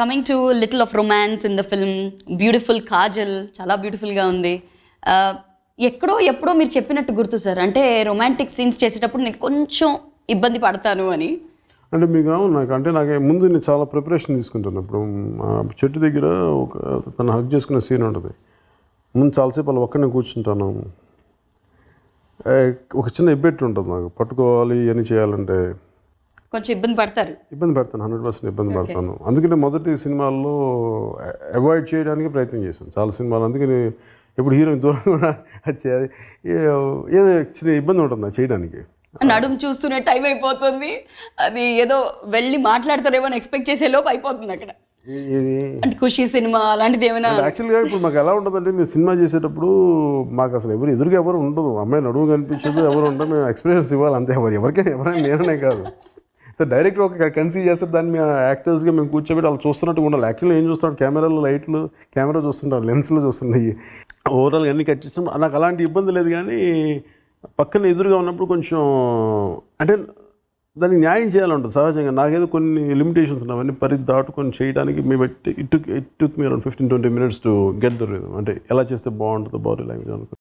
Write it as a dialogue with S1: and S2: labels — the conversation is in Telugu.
S1: Coming to little of romance in the film beautiful Kajal చాలా బ్యూటిఫుల్గా ఉంది. ఎక్కడో ఎప్పుడో మీరు చెప్పినట్టు గుర్తు సార్. అంటే రొమాంటిక్ సీన్స్ చేసేటప్పుడు నేను కొంచెం ఇబ్బంది పడతాను అని.
S2: అంటే మీకు అవును నాకు అంటే నాకు ముందు నేను చాలా ప్రిపరేషన్ తీసుకుంటాను ఇప్పుడు మా చెట్టు దగ్గర ఒక తను హక్ చేసుకునే సీన్ ఉంటుంది. ముందు చాలాసేపు అలా ఒక్కనే కూర్చుంటాను. ఒక చిన్న ఇబ్బెట్టు ఉంటుంది నాకు. పట్టుకోవాలి అని చేయాలంటే.
S1: కొంచెం ఇబ్బంది పడతారు.
S2: ఇబ్బంది పెడతాను హండ్రెడ్ పర్సెంట్ ఇబ్బంది పడతాను. అందుకనే మొదటి సినిమాల్లో అవాయిడ్ చేయడానికి ప్రయత్నం చేశాను. చాలా సినిమాలు అందుకని ఇప్పుడు హీరోయిన్ దూరం కూడా వచ్చే ఏదో చిన్న ఇబ్బంది ఉంటుంది నాకు చేయడానికి
S1: నడుము చూస్తూనే టైం అయిపోతుంది. అది ఏదో వెళ్ళి మాట్లాడతారేమో అని ఎక్స్పెక్ట్ చేసే లోపు అయిపోతుంది అక్కడ. అంటే ఖుషి సినిమా అలాంటిది ఏమైనా?
S2: యాక్చువల్గా ఇప్పుడు మాకు ఎలా ఉంటుందంటే మేము సినిమా చేసేటప్పుడు మాకు అసలు ఎవరు ఎదురుగా ఎవరు ఉండదు. అమ్మాయి నడువు కనిపించదు ఎవరు ఉండదు మేము ఎక్స్పీరియన్స్ ఇవ్వాలి అంతే. ఎవరు ఎవరికైనా ఎవరైనా నేననే కాదు. సో డైరెక్ట్ ఒక కన్సీవ్ చేస్తే దాన్ని మేము యాక్టర్స్గా మేము కూర్చోబెట్టి వాళ్ళు చూస్తున్నట్టు ఉండాలి. యాక్చువల్లీ ఏం చూస్తున్నాడు? కెమెరాలో లైట్లు కెమెరా చూస్తుంటారు లెన్స్లో చూస్తున్నాయి. ఓవరాల్ అన్ని కట్ చేస్తాం నాకు అలాంటి ఇబ్బంది లేదు కానీ పక్కన ఎదురుగా ఉన్నప్పుడు కొంచెం అంటే దానికి న్యాయం చేయాలంటుంది సహజంగా. నాకేదో కొన్ని లిమిటేషన్స్ ఉన్నాయి. అవన్నీ పరి దాటుకొని చేయడానికి మీ బట్టి it took it took me around fifteen twenty minutes to get the అంటే ఎలా చేస్తే బాగుంటుందో బాడీ లాంగ్వేజ్ అనుకుని